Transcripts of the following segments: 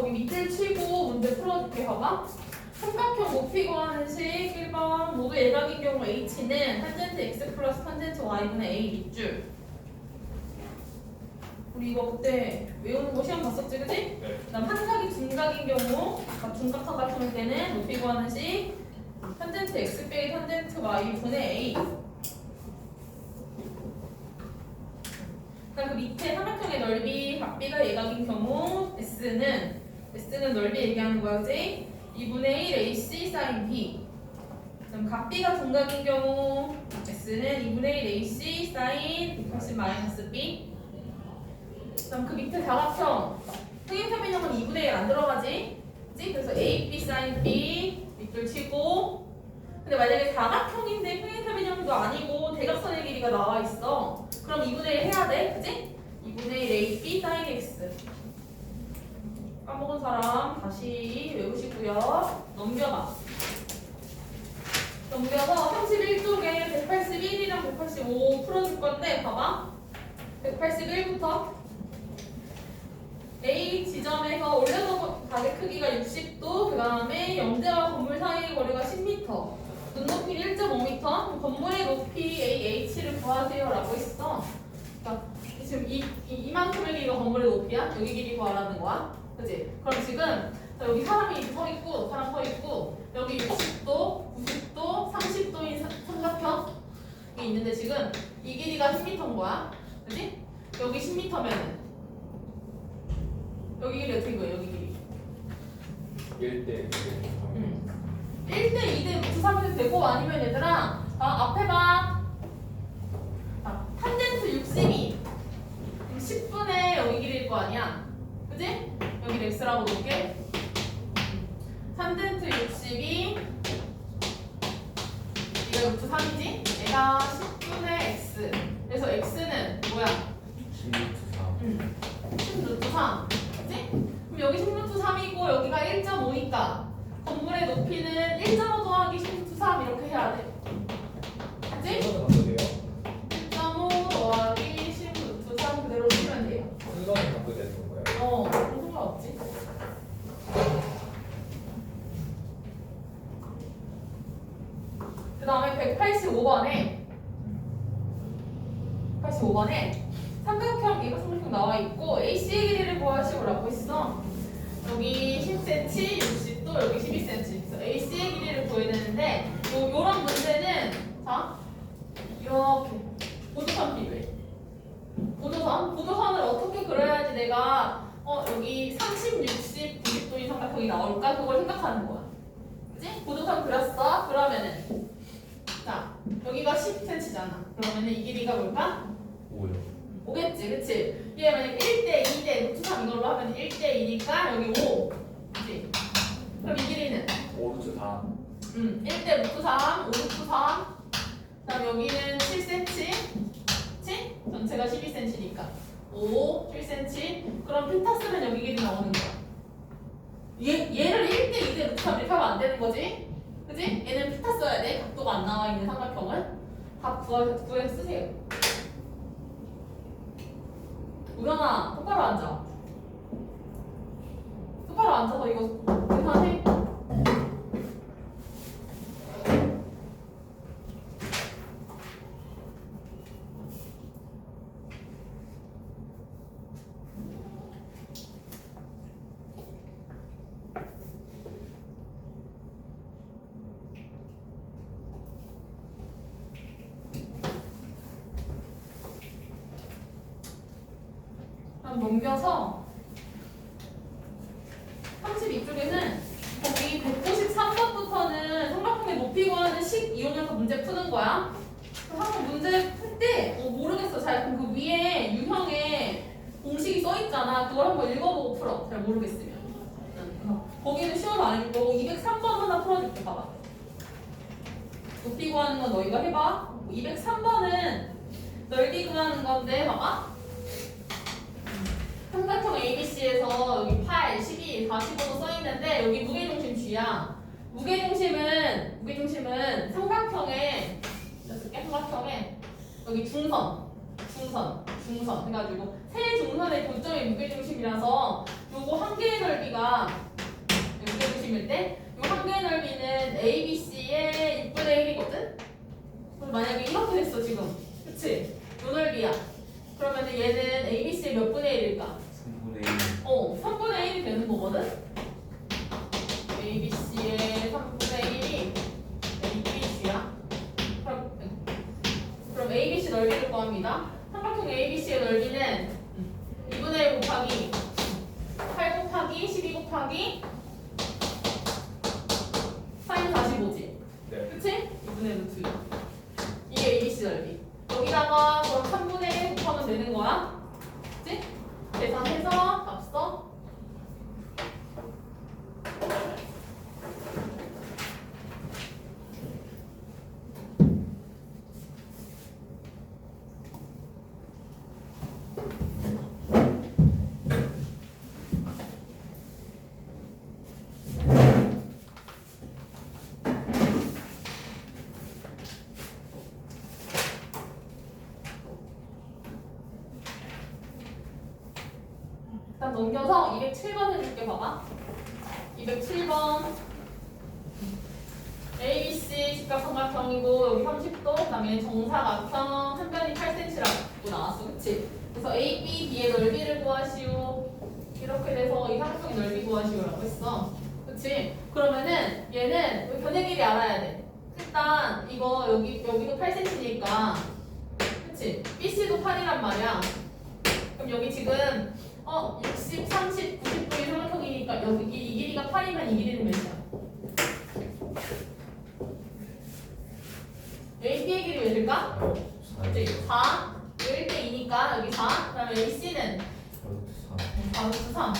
거기 밑줄 치고 문제 풀어줄게 봐봐 삼각형 높이 구하는 식 1번 모두 예각인 경우 h는 탄젠트 x 플러스 탄젠트 y분의 a 밑줄 우리 이거 그때 외우는 거 시험 봤었지 그지? 네. 그다음 한각이 둔각인 경우 둔각 삼각형일 때는 높이 구하는 식 탄젠트 x 빼기 탄젠트 y분의 a 그러니까 그 밑에 삼각형의 넓이 각비가 예각인 경우 s는 s는 넓이 얘기하는 거야 그지? 2분의 1 ac sin b 그럼 각비가 둔각인 경우 s는 2분의 1 ac sin 180 마이너스 b 그럼 그 밑에 사각형 평행사변형은 2분의 1 안 들어가지? 그치? 그래서 a b sin b 밑줄 치고 근데 만약에 사각형인데 평행사변형도 아니고 대각선의 길이가 나와 있어 그럼 2분의 1 해야 돼 그치? 2분의 1 a b sin x 까먹은 사람 다시 외우시고요. 넘겨봐. 넘겨서 31쪽에 181이랑 185 풀어줄 건데 봐봐. 181부터 A 지점에서 올려서 가게 크기가 60도, 그 다음에 영재와 건물 사이의 거리가 10m, 눈높이 1.5m, 건물의 높이 AH를 구하세요 라고 했어. 그러니까 지금 이, 이 이만큼의 길이가 건물의 높이야? 여기 길이 구하라는 거야, 그렇지? 그럼 지금 자, 여기 사람이 서 있고, 사람 서 있고, 여기 60도, 90도, 30도인 삼각형이 있는데 지금 이 길이가 10m인 거야, 그렇지? 여기 10m면은 여기 길이 어떻게 보여? 여기 길이. 1대 응. 1대 2대 루트 3이 되고 아니면 얘들아 아, 앞에 봐. 아, 탄젠트 62. 그럼 10분의 여기 길이일 거 아니야. 그지? X라고 놓을게. 탄젠트 62. 이거 루트 3이지? 얘가 10분의 x. 그래서 x는 뭐야? 16사 응. 10 루트 3. 그치? 그럼 여기 10 루트 3이고 여기가 1.5니까 건물의 높이는 1.5 더하기 10 루트 3 이렇게 해야 돼. 185번에 85번에 삼각형 이거 삼각형 나와 있고 AC의 길이를 구하시오라고 했어. 여기 10cm, 60도, 여기 12cm. 그래서 AC의 길이를 구해야 되는데 요 요런 문제는 자 이렇게 보조선 필요해. 보조선? 보조선을 어떻게 그려야지 내가 어 여기 30, 60, 90도인 삼각형이 나올까? 그걸 생각하는 거야. 그지? 보조선 그렸어? 그러면은 자 여기가 10cm잖아. 그러면은 이 길이가 뭘까? 5요 오겠지, 그치? 얘 만약 1대 2대 루트 3 이걸로 하면 1대 2니까 여기 5. 그치? 그럼 이 길이는 5 루트 4 음, 1대 루트 3, 5 루트 3. 그다음 여기는 7cm. 그치? 전체가 12cm니까. 5, 7cm. 그럼 피타 쓰면 여기 길이 나오는 거야. 얘, 얘를 1대 2대 루트 3 이렇게 하면 안 되는 거지? 그치? 얘는 피타 써야 돼. 각도가 안 나와 있는 삼각형은. 답 구해서, 구해서 쓰세요. 우연아, 똑바로 앉아. 똑바로 앉아서 이거 계산해. 넘겨서 32쪽에는 거기 193번부터는 삼각형의 높이 구하는 식 이용해서 문제 푸는 거야. 한번 문제 풀때 어, 모르겠어. 잘 그럼 그 위에 유형에 공식이 써 있잖아. 그걸 한번 읽어보고 풀어. 잘 모르겠으면. 응. 어, 거기는 쉬워서 안 읽고 203번 하나 풀어줄게. 봐봐. 높이 구하는 건 너희가 해봐. 203번은 넓이 구하는 건데 봐봐. 삼각형 ABC에서 여기 8, 12, 45도 써 있는데 여기 무게중심 G야. 무게중심은 무게중심은 삼각형에 이렇게 삼각형에 여기 중선, 중선, 중선 해가지고 세 중선의 교점이 무게중심이라서 요거 요거 한 개의 넓이가 보시면 때, 요 한 개의 넓이는 A, B, C의 6분의 1이거든? 그럼 만약에 이렇게 됐어, 지금. 그치? 요 넓이야. 그러면 얘는 A, B, C의 몇 분의 1일까? 3분의 1 어, 3분의 1이 되는 거거든? A, B, C의 3분의 1이 A, B, C야. 그럼, 그럼 A, B, C 넓이를 구합니다. 삼각형 A, B, C의 넓이는 2분의 1 곱하기 8 곱하기 12 곱하기 사인 45지. 네. 그치? 2분의 루트 2. 이게 ABC 넓이. 여기다가 그럼 3분의 1 곱하면 되는 거야. 그치? 계산해서 값 써. 일단 넘겨서 207번 해줄게 봐봐. 207번. ABC 직각삼각형이고 여기 30도 그다음에 정사각형 한 변이 8cm라고 나왔어 그치? 그래서 A, B, B의 넓이를 구하시오. 이렇게 돼서 이 삼각형의 넓이 구하시오라고 했어. 그치? 그러면은 얘는 변의 길이 알아야 돼. 일단 이거 여기 여기도 8cm니까. 그치? BC도 8이란 말이야. 그럼 여기 지금 어, 60, 30, 90도의 삼각형이니까 여기 이, 이 길이가 8이면 이 길이는 몇이야? AB의 길이 몇 일까? 4 4, 1대 2니까 여기 4, 그 다음에 AC는 4 바루트 3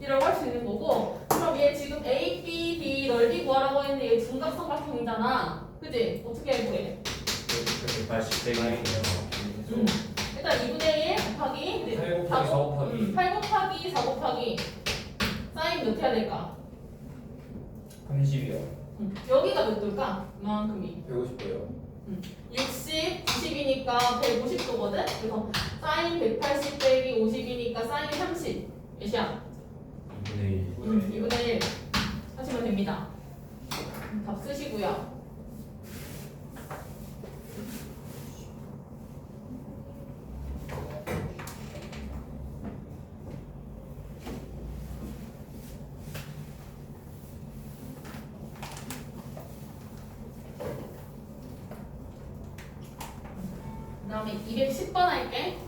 이라고 할 수 있는 거고 그럼 얘 지금 A, B, D 넓이 구하라고 했는데 얘 중각삼각형이잖아 그지? 어떻게 해보게? 180 빼기 음. 일단 2분의 1 곱하기 8 곱하기 4 곱하기 음, 8 곱하기 4 곱하기 사인 몇 해야 될까? 30이요. 음, 여기가 몇 도일까? 이만큼이 150도요. 60, 90이니까 150도거든? 그래서 사인 180 빼기 50이니까 사인 30 몇이야? 2분의 1 음, 2분의 1 하시면 됩니다 음, 답 쓰시고요 okay?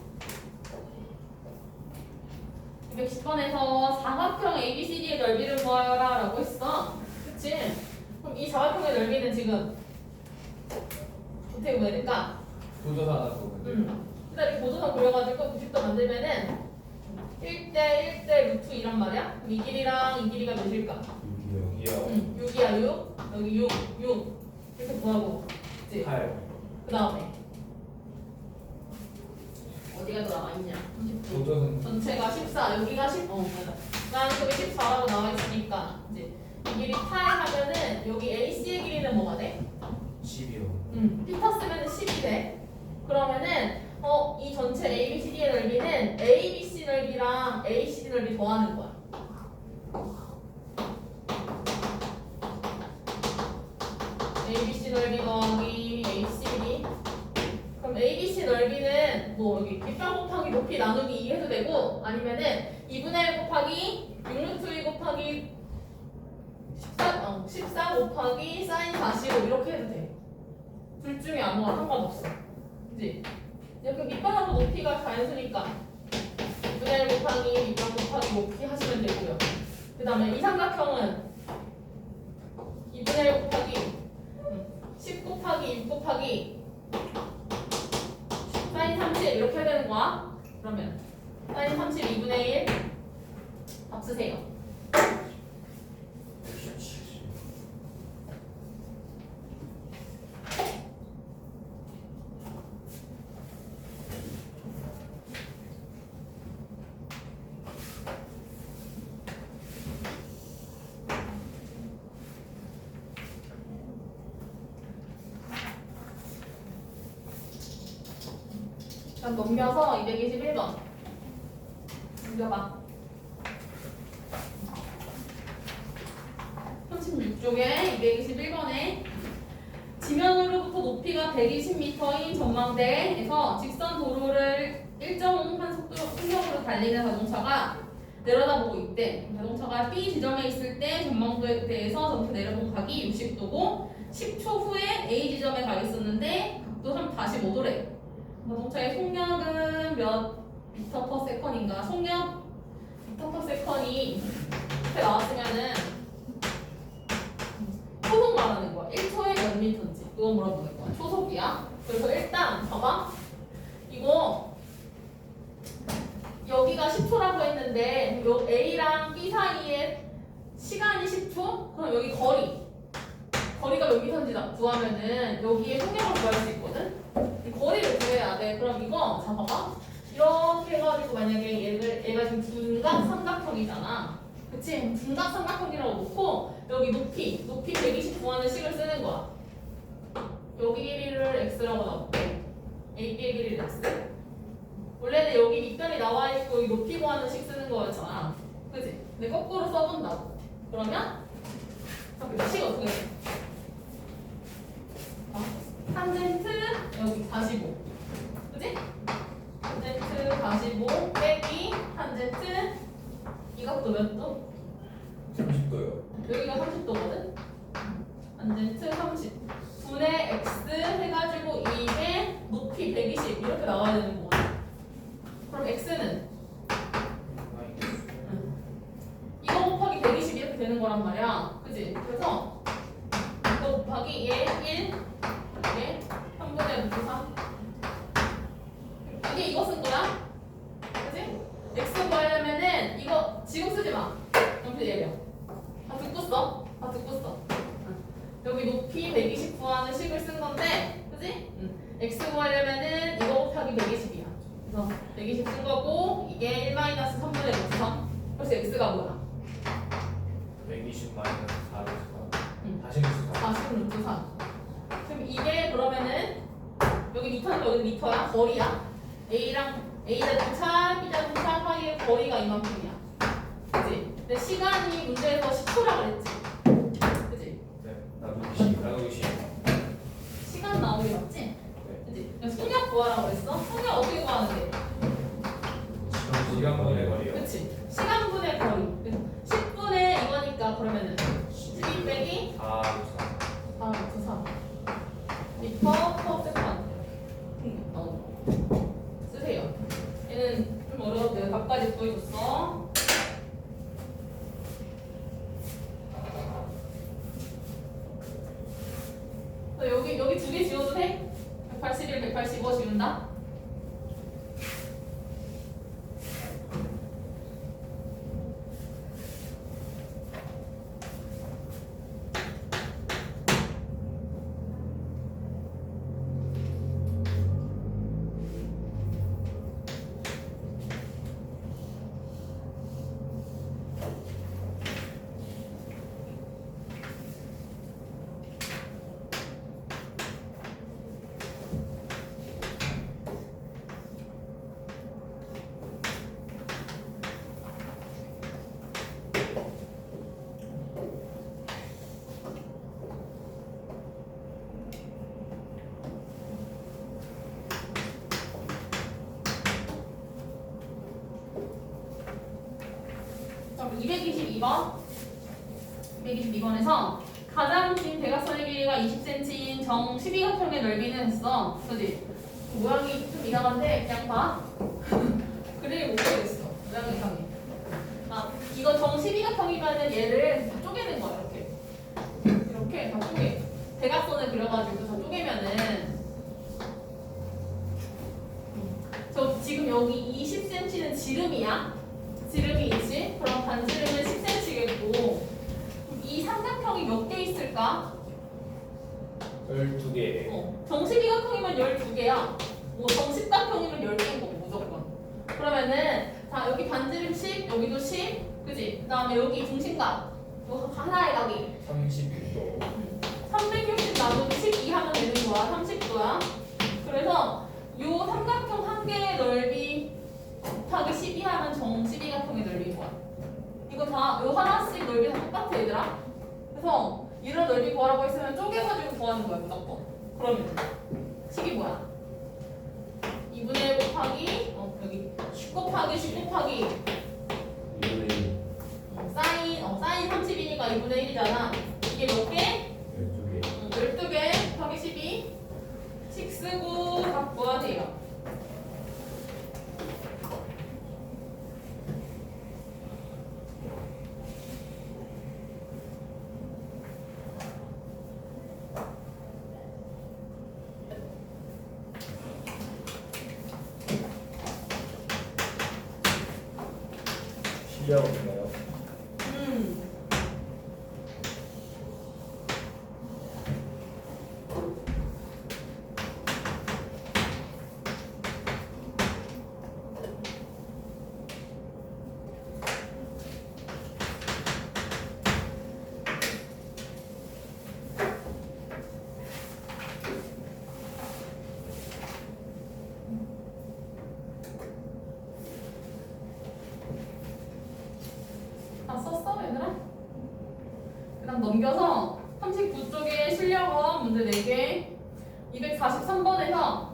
더 나와있냐 30도 도전은 전체가 14, 여기가 10, 어, 맞아. 나는 그게 14라고 나와 있으니까, 이제 이 길이 8 하면은 여기 AC의 길이는 뭐가 돼? 10이요 음, 피터 쓰면은 10이 돼. 그러면은, 어, 이 전체 ABCD의 넓이는 ABC 넓이랑 ACD 넓이 더하는 거야. 되고 아니면은 2분의 1 곱하기 6루트 2 곱하기 14, 어, 14 곱하기 사인 45 이렇게 해도 돼. 둘 중에 아무거나 상관없어. 그지? 이렇게 밑변하고 높이가 자연수니까 2분의 1 곱하기 밑변 곱하기 높이 하시면 되고요. 그 다음에 이 삼각형은 2분의 1 곱하기 음, 10 곱하기 6 곱하기 사인 30 이렇게 해야 되는 거야. 그러면 사인 30 2분의 1답 쓰세요. 170 그럼 넘겨서 221번. 넘겨봐. 226쪽에 221번에 지면으로부터 높이가 120m인 전망대에서 직선 도로를 일정한 속도 속력으로 달리는 자동차가 내려다보고 있대. 자동차가 B 지점에 있을 때 전망대에서 전체 내려본 각이 60도고 10초 후에 A 지점에 가 있었는데 각도 45도래. 자동차의 속력은 몇 미터 퍼 세컨인가? 속력 미터 퍼 세컨이 이렇게 나왔으면은 초속 말하는 거야. 1초에 몇 미터인지 그거 물어보는 거야. 초속이야. 그래서 일단 봐봐. 이거 여기가 10초라고 했는데 요 A랑 B 사이에 시간이 10초? 그럼 여기 거리 거리가 몇 미터인지 나- 구하면은 여기에 속력을 구할 수 있거든? 이 거리를 구해야 돼. 그럼 이거 자 봐봐. 이렇게 해가지고 만약에 얘를 얘가 지금 둔각 삼각형이잖아. 그치? 둔각 삼각형이라고 놓고 여기 높이 높이 120 구하는 식을 쓰는 거야. 여기 길이를 x라고 나올게. AB의 길이를 x. 원래는 여기 밑변이 나와 있고 이 높이 구하는 식 쓰는 거였잖아. 그치? 근데 거꾸로 써본다고. 그러면 잠깐 식 어떻게 돼? 어? 탄젠트 여기 45. 그치? 탄젠트 45 빼기 탄젠트 이 각도 몇 도? 30도요. 여기가 30도거든? 탄젠트 30 분의 x 해가지고 이게 높이 120 이렇게 나와야 되는 거거든 그럼 x는? 이거 곱하기 120 이렇게 되는 거란 말이야. 그지? 그래서 이거 곱하기 얘 1, 얘 3분의 3 이게 이거 쓴 거야? 그지? x 구하려면은 이거 지금 쓰지 마. 연필 내려 다 듣고 써? 다 듣고 써 응. 여기 높이 120 구하는 식을 쓴 건데 그지? 응. x 구하려면은 이거 곱하기 120이야 그래서 120 쓴 거고 이게 1 마이너스 3분의 3 그래서 x가 뭐야? 120 마이너스 4를 응. 다시 해주세요 40 루트 3 그럼 이게 그러면은 여기 미터는 여기 미터야? 거리야? A랑 A 자동차, B 자동차 사이의 거리가 이만큼이야 그지? 근데 시간이 문제에서 10초라 그랬지? 네 나도 20 나도 20 시간 나오기 맞지? 네 그지? 그럼 속력 구하라고 그랬어? 속력 어떻게 구하는데? 시간분의 거리요 그치? 시간분의 거리 그래서 10분의 이거니까 그러면은 12 빼기 4 아, 그 3. 미터 퍼 세컨드. 어. 쓰세요. 얘는 좀 어려워도 내가 각까지 보여줬어. 너 여기 여기 두 개 지워도 돼? 181, 185 지운다? 그럼 222번 222번에서 가장 긴 대각선의 길이가 20cm인 정 12각형의 넓이는 했어. 그지? 모양이 좀 이상한데 그냥 봐. 그림을 못 그리겠어. 모양이 이상해. 아 이거 정 12각형이면은 얘를 다 쪼개는 거야 이렇게. 이렇게 다 쪼개. 대각선을 그려가지고 다 쪼개면은 저 지금 여기 20cm는 지름이야 12개. 어, 정식이각형이면 12개야. 뭐 정식각형이면 10개인 거고 무조건. 그러면은 자 여기 반지름 10 여기도 10 그지? 그 다음에 여기 중심각. 요 하나의 각이. 36도. 360 나누기 12 하면 되는 거야. 30도야. 그래서 요 삼각형 한 개의 넓이 곱하기 12 하면 정식이각형의 넓이인 거야. 이거 다 요 하나씩 넓이 다 똑같아 얘들아. 그래서 이런 넓이 구하라고 했으면 쪼개가지고 구하는 거야 무조건. 그러면 식이 뭐야? 2분의 1 곱하기 어 여기 10 곱하기 10 곱하기 이분의 어, 사인 어 사인 30이니까 2분의 1이잖아. 이게 몇 개? 12개 12개 곱하기 12. 식 쓰고 각 구해야 돼요. 실력인가요? 음. 다 썼어 얘들아? 넘겨서 39쪽에 실력어 문제 4개 243번에서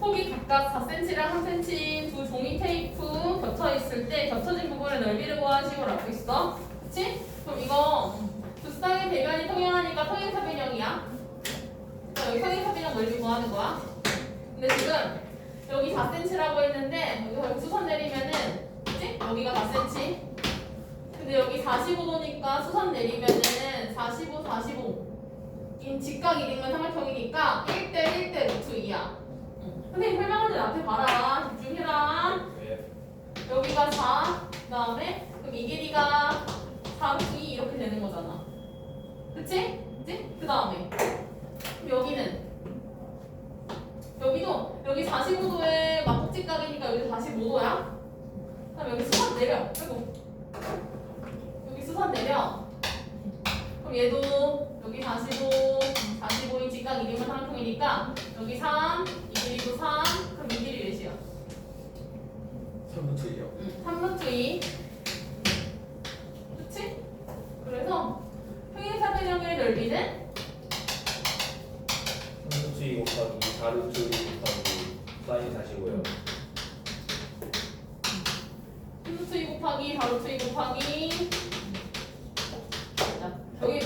폭이 각각 4cm랑 1cm 두 종이 테이프 겹쳐 있을 때 겹쳐진 부분의 넓이를 구하는 식으로 알고 있어 그치? 그럼 이거 두 쌍의 대면이 통행하니까 통행사변형이야 여기 통행사변형 넓이 구하는 거야 근데 지금 여기 4cm라고 했는데 여기 수선 내리면은 그치? 여기가 4cm 근데 여기 45도니까 수선 내리면은 45, 45. 인 직각 1이면 삼각형이니까 1대 1대 루트 2야. 선생님 때 나한테 봐라. 집중해라. 왜? 여기가 4, 그 다음에 그럼 이 길이가 4 루트 2 이렇게 되는 거잖아. 그치? 그치? 그 다음에 여기는 여기도 여기 45도에 막국직각이니까 여기 45도야. 그다음 여기 수선 내려. 아이고. 여기 수선 내려. 그럼 얘도 여기 45, 45인 직각 1이면 삼각형이니까 여기 3, 이 길이도 3, 그럼 이 길이 몇이야? 3부터이요. 응, 3루트 2. 그치? 그래서 평행사변형의 넓이는 3루트 2 곱하기 4루트 2 곱하기 사인 45요 3루트 2 곱하기 4루트 2 곱하기 자, 여기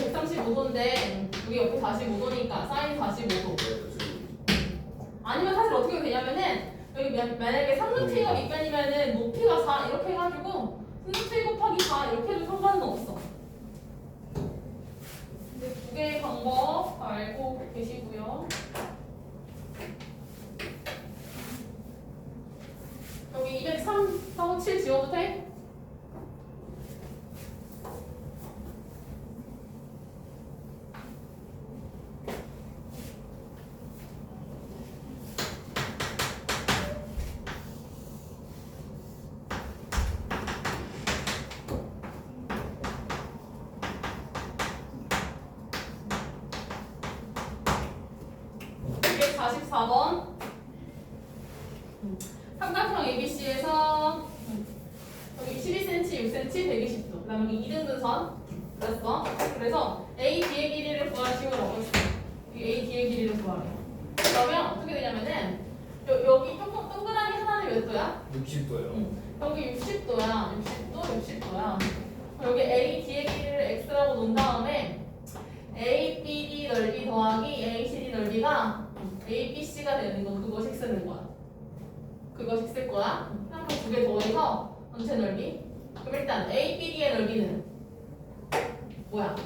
135도인데 여기 옆에 45도니까 사인 45도 루트 아니면 사실 어떻게 되냐면은 여기 만- 만약에 3루트 2가 밑변이면은 높이가 4 이렇게 해가지고 3루트 2 곱하기 4 이렇게 해도 상관은 없어. 근데 두 개의 방법 알고 계시고요 여기 203, 457 지워도 돼? 이게 44번. 삼각형 ABC에서 여기 12cm, 6cm, 120도 그 다음에 여기 2등분선. 그랬어? 그래서 A, B의 길이를 있어 이 A, B의 길이를 구하래 그러면 어떻게 되냐면은 여, 여기 조금 동그라미 하나는 몇 도야? 60도요. 여기 60도야. 60도, 60도야. 여기 A, D의 길이를 X라고 놓은 다음에 A, B, D 넓이 더하기 A, C, D 넓이가 A, B, C가 되는 건 그거 식 쓰는 거야. 그거 식 쓸 거야. 한 번 두 개 더해서 전체 넓이. 그럼 일단 A, B, D의 넓이는 뭐야?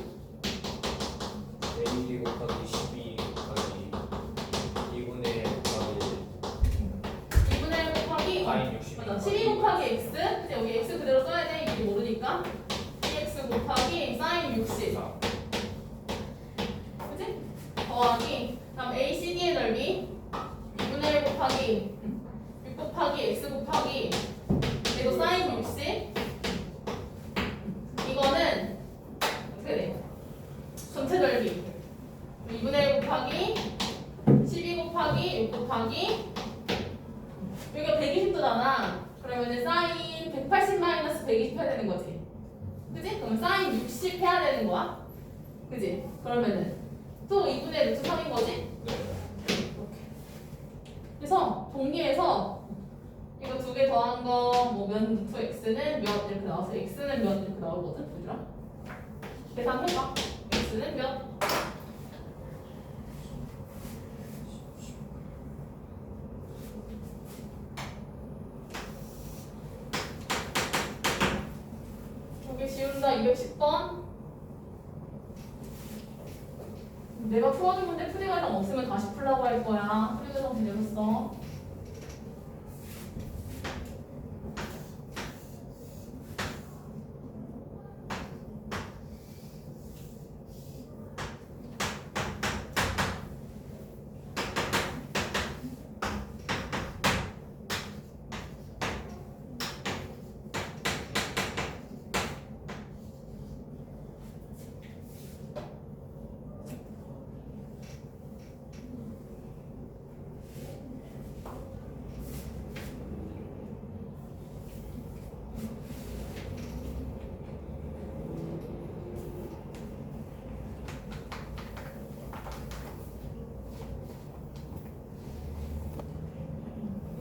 A 곱하기 12 곱하기 2분의 1 곱하기 2분의 1 곱하기 파인 60. 맞아. 12 곱하기 x. 근데 여기 x 그대로 써야 돼. 이게 모르니까. 2x 곱하기 사인 60. 4. 개 더한 거 뭐면 루트 x는 몇 이렇게 나와서 x는 몇 이렇게 나오거든, 얘들아. 계산해봐. x는 몇? 여기 지운다 210번. 내가 풀어준 문제 풀이 과정 없으면 다시 풀라고 할 거야. 풀이 과정 내렸어.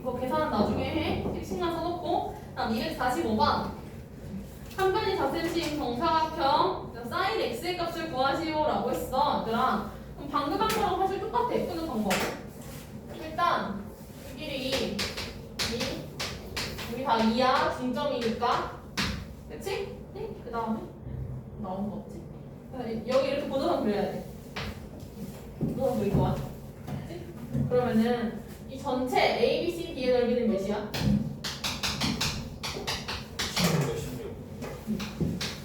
이거 계산 나중에 해. 식식만 써놓고. 다음 245번. 한 변이 4cm 정사각형 사인 x의 값을 구하시오라고 했어. 얘들아. 그럼 방금 한 거랑 사실 똑같아. 푸는 방법. 일단 이 길이 2, 2, 여기 다 2야. 중점이니까. 그치? 네? 그 다음에 나온 거 없지? 여기 이렇게 보도선 그려야 돼. 보도선 그릴 거야. 그치? 그러면은 이 전체 A, B, C, D의 넓이는 몇이야? 16몇 16.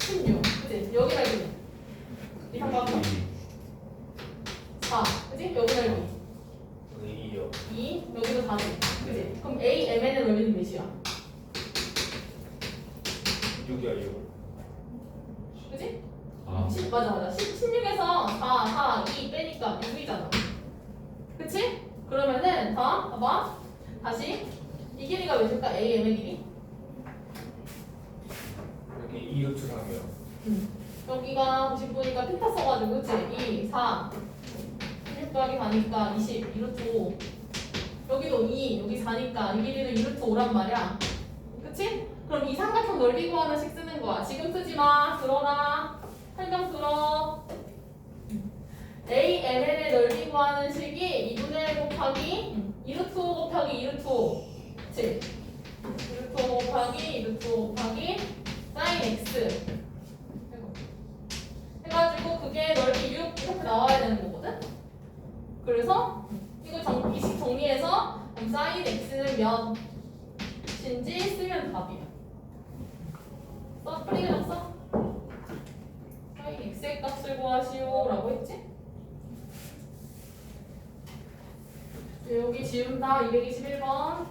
16. 그치? 여기 넓이는? 이 삼각형. 4. 그치? 여기 넓이. 2요. 2. 여기도 4지. 그치? 그럼 A, Mn의 넓이는 몇이야? 6이야 6. 그치? 아 10, 맞아, 맞아. 10, 16에서 4, 4, 2 빼니까 6이잖아. 그치? 그러면은, 다, 봐봐. 다시. 이 길이가 몇일까? A, M의 길이? 여기 2 루트 3이요. 여기가 90도니까 피타 써가지고 그치? 2, 4 16 더하기 4니까 20 2루트 5 여기도 2 여기 4니까 이 길이도 2루트 5란 말이야. 그치? 그럼 이 삼각형 넓이 구하는 식 쓰는 거야. 지금 쓰지마. 들어라. 설명 들어. A, MN의 넓이 구하는 식이 2분의 1 곱하기 2루트 5 곱하기 2루트 5 그치? 2루트 5 곱하기 2루트 5 곱하기 사인 x 해가지고 그게 넓이 6 이렇게 나와야 되는 거거든? 그래서 이거 정, 이식 정리해서 사인 x는 몇인지 쓰면 답이야. 써? 프리그램 써? 사인 x의 값을 구하시오 라고 했지? 여기 지운다 221번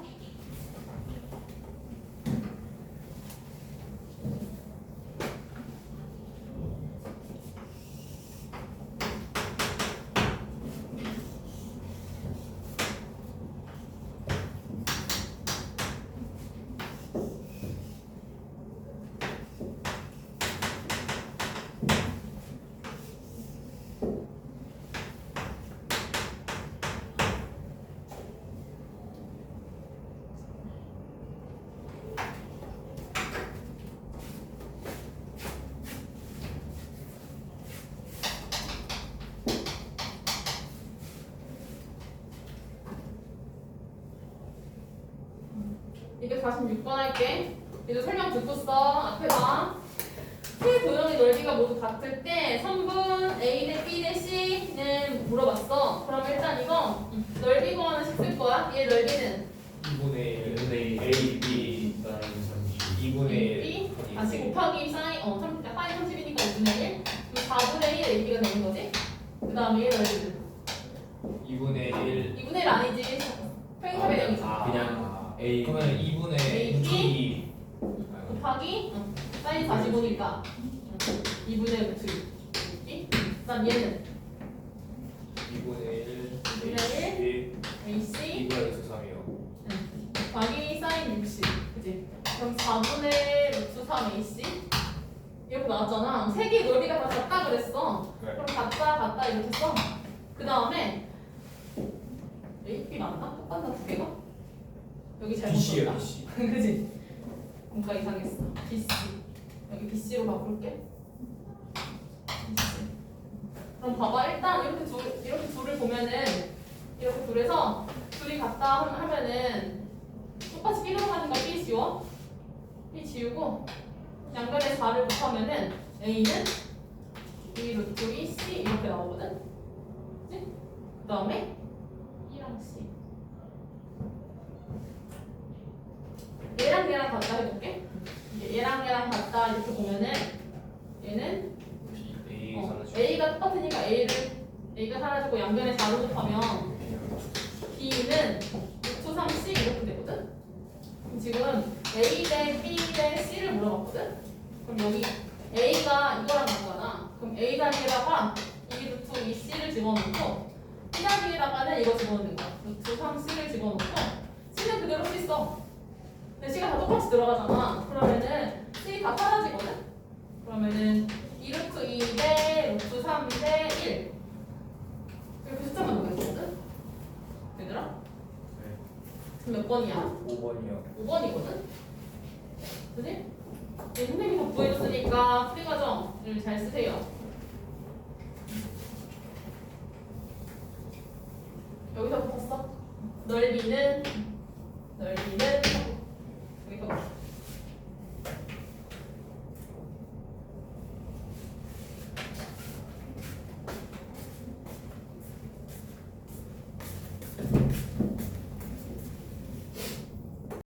46번 할게. 이거 설명 듣고 써. 앞에 봐. 세 도형의 넓이가 모두 같을 때 선분 A 대 B 대 C는 물어봤어. 그럼 일단 이거 넓이 구하는 식쓸 거야. 얘 넓이는 2분의 1. 2분의 1 A, B. 사인 30 2분의 1. B 다시 곱하기 사인 어 30, 사인 30이니까 2분의 1. 그럼 4분의 1 AB가 되는 거지. 그 다음에 얘 넓이는 2분의 1. 2분의 1 아니지. 평행사의 대형이지. 아, 그냥 A. 그러면 2분의 A, B. 2. 곱하기 어, 사인 45니까 2분의 루트 2. 그다음 얘는 2분의 1. 2분의 1 AC 2분의 루트 3이요. 곱하기 사인 60 그지? 그럼 4분의 루트 3 AC 이렇게 나왔잖아. 세 개의 넓이가 다 같다 그랬어. 네. 그럼 같다 같다 이렇게 써. 그 다음에 A, B 맞나? 똑같나 두 개가? 여기 잘못 썼다. BC. 그지? 뭔가 이상했어. BC. 여기 BC로 바꿀게. BC. 그럼 봐봐. 일단 이렇게 둘 이렇게 둘을 보면은 이렇게 둘에서 둘이 같다 함- 하면은 똑같이 B로 가니까 B 지워. B 지우고 양변에 4를 곱하면은 A는 B 루트 B C 이렇게 나오거든. 그치? 그 다음에 E랑 C. 얘랑 얘랑 같다 해볼게. 이제 얘랑 얘랑 같다 이렇게 보면은 얘는 A 어. A가 똑같으니까 A를 A가 사라지고 양변에 4를 곱하면 B는 루트 3C 이렇게 되거든. 그럼 지금 A 대 B 대 C를 물어봤거든. 그럼 여기 A가 이거랑 같잖아. 그럼 A 단위에다가 이 루트 이 C를 집어넣고 B 단위에다가는 이거 집어넣는 거야. 루트 3C를 집어넣고 C는 그대로 C 써. 근데 C가 다 똑같이 들어가잖아. 그러면은 C 다 사라지거든. 그러면은 2 루트 2대 루트 3대 1 이렇게 숫자만 넣어있거든. 얘들아? 네. 그럼 몇 번이야? 5번이요. 5번이거든? 그지? 네, 선생님이 다 구해줬으니까 풀이 과정을 잘 쓰세요. 여기서 붙었어. 넓이는 opposed?